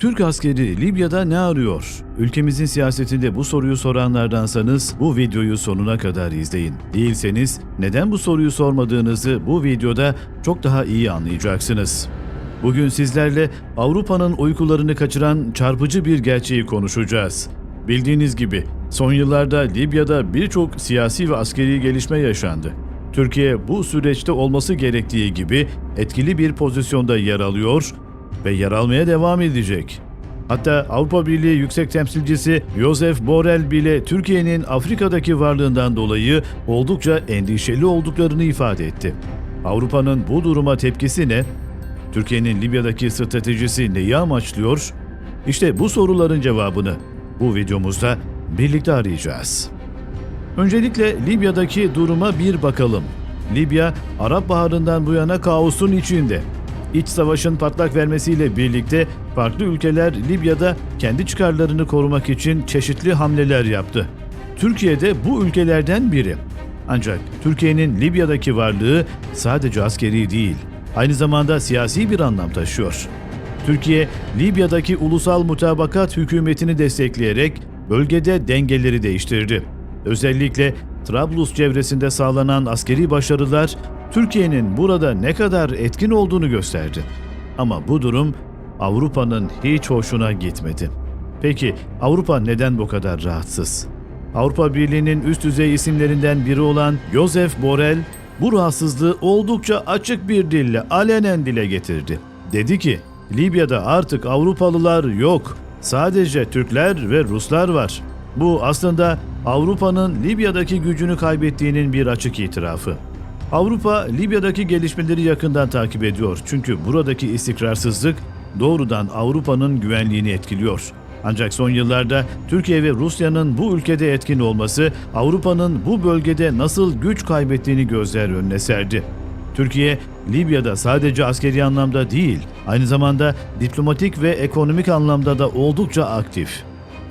Türk askeri Libya'da ne arıyor? Ülkemizin siyasetinde bu soruyu soranlardansanız bu videoyu sonuna kadar izleyin. Değilseniz neden bu soruyu sormadığınızı bu videoda çok daha iyi anlayacaksınız. Bugün sizlerle Avrupa'nın uykularını kaçıran çarpıcı bir gerçeği konuşacağız. Bildiğiniz gibi son yıllarda Libya'da birçok siyasi ve askeri gelişme yaşandı. Türkiye bu süreçte olması gerektiği gibi etkili bir pozisyonda yer alıyor ve yer almaya devam edecek. Hatta Avrupa Birliği Yüksek Temsilcisi Josef Borrell bile Türkiye'nin Afrika'daki varlığından dolayı oldukça endişeli olduklarını ifade etti. Avrupa'nın bu duruma tepkisi ne? Türkiye'nin Libya'daki stratejisi neyi amaçlıyor? İşte bu soruların cevabını bu videomuzda birlikte arayacağız. Öncelikle Libya'daki duruma bir bakalım. Libya, Arap Baharı'ndan bu yana kaosun içinde. İç savaşın patlak vermesiyle birlikte farklı ülkeler Libya'da kendi çıkarlarını korumak için çeşitli hamleler yaptı. Türkiye de bu ülkelerden biri. Ancak Türkiye'nin Libya'daki varlığı sadece askeri değil, aynı zamanda siyasi bir anlam taşıyor. Türkiye, Libya'daki ulusal mutabakat hükümetini destekleyerek bölgede dengeleri değiştirdi. Özellikle Trablus çevresinde sağlanan askeri başarılar Türkiye'nin burada ne kadar etkin olduğunu gösterdi. Ama bu durum Avrupa'nın hiç hoşuna gitmedi. Peki Avrupa neden bu kadar rahatsız? Avrupa Birliği'nin üst düzey isimlerinden biri olan Josef Borrell bu rahatsızlığı oldukça açık bir dille alenen dile getirdi. Dedi ki, Libya'da artık Avrupalılar yok. Sadece Türkler ve Ruslar var. Bu aslında Avrupa'nın Libya'daki gücünü kaybettiğinin bir açık itirafı. Avrupa Libya'daki gelişmeleri yakından takip ediyor çünkü buradaki istikrarsızlık doğrudan Avrupa'nın güvenliğini etkiliyor. Ancak son yıllarda Türkiye ve Rusya'nın bu ülkede etkin olması Avrupa'nın bu bölgede nasıl güç kaybettiğini gözler önüne serdi. Türkiye, Libya'da sadece askeri anlamda değil, aynı zamanda diplomatik ve ekonomik anlamda da oldukça aktif.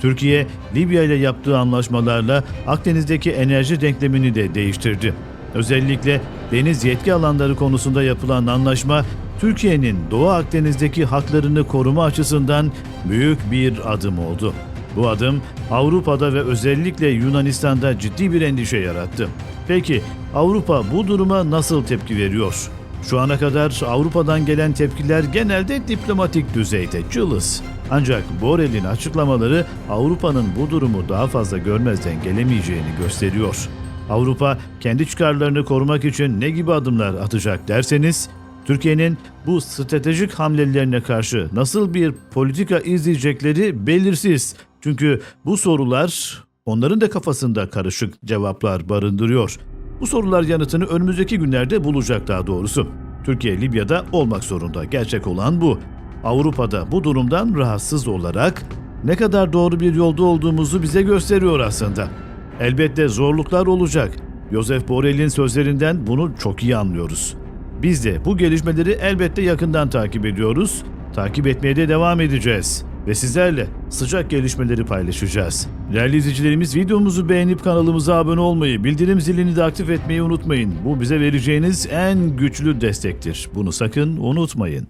Türkiye, Libya ile yaptığı anlaşmalarla Akdeniz'deki enerji denklemini de değiştirdi. Özellikle deniz yetki alanları konusunda yapılan anlaşma, Türkiye'nin Doğu Akdeniz'deki haklarını koruma açısından büyük bir adım oldu. Bu adım Avrupa'da ve özellikle Yunanistan'da ciddi bir endişe yarattı. Peki Avrupa bu duruma nasıl tepki veriyor? Şu ana kadar Avrupa'dan gelen tepkiler genelde diplomatik düzeyde, cılız. Ancak Borrell'in açıklamaları Avrupa'nın bu durumu daha fazla görmezden gelemeyeceğini gösteriyor. Avrupa kendi çıkarlarını korumak için ne gibi adımlar atacak derseniz, Türkiye'nin bu stratejik hamlelerine karşı nasıl bir politika izleyecekleri belirsiz. Çünkü bu sorular onların da kafasında karışık cevaplar barındırıyor. Bu sorular yanıtını önümüzdeki günlerde bulacak daha doğrusu. Türkiye Libya'da olmak zorunda. Gerçek olan bu. Avrupa'da bu durumdan rahatsız olarak ne kadar doğru bir yolda olduğumuzu bize gösteriyor aslında. Elbette zorluklar olacak. Josef Borrell'in sözlerinden bunu çok iyi anlıyoruz. Biz de bu gelişmeleri elbette yakından takip ediyoruz. Takip etmeye de devam edeceğiz. Ve sizlerle sıcak gelişmeleri paylaşacağız. Değerli izleyicilerimiz videomuzu beğenip kanalımıza abone olmayı, bildirim zilini de aktif etmeyi unutmayın. Bu bize vereceğiniz en güçlü destektir. Bunu sakın unutmayın.